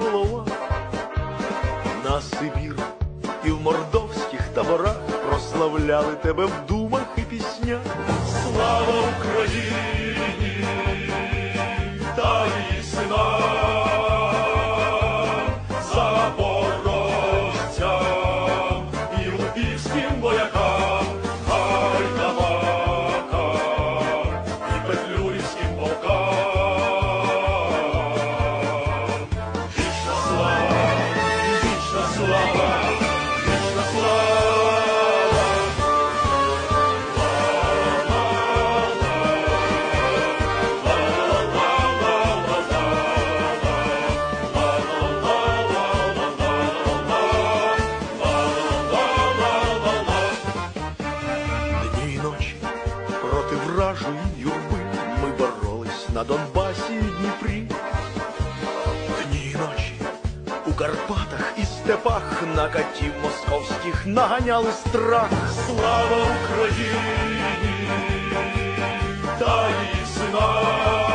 голова, на Сибір і в мордовських таборах прославляли тебе в думах і піснях. Слава Україні! На Донбасі і Дніпрі. Дні і ночі у Карпатах і степах на катів московських наганяли страх. Слава Україні та її синам,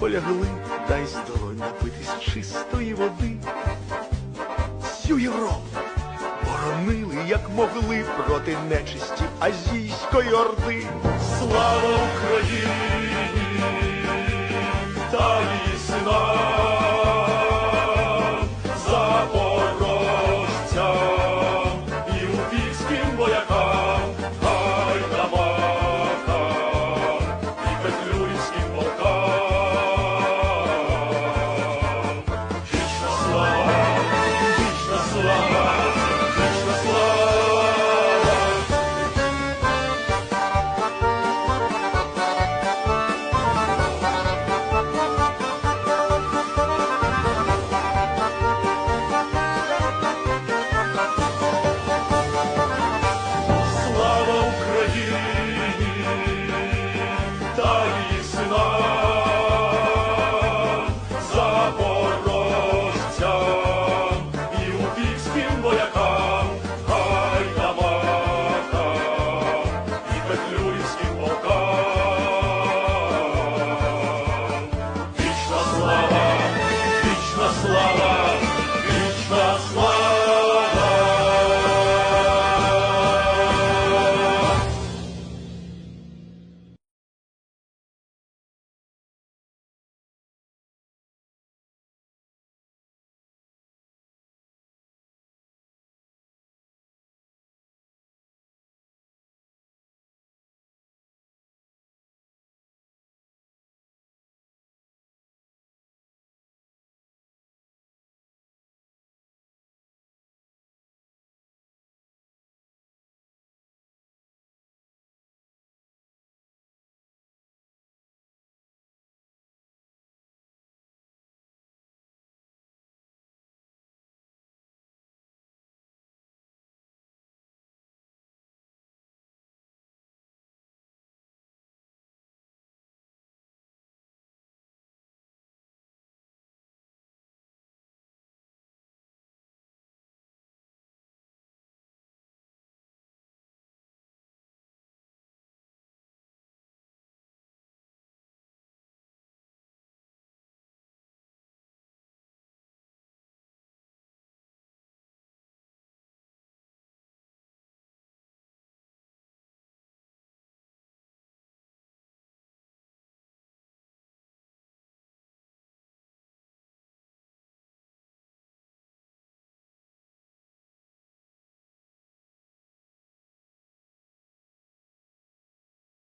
полягли, дай з долонь напитись чистої води. Всю Європу боронили, як могли, проти нечисті азійської орди. Слава Україні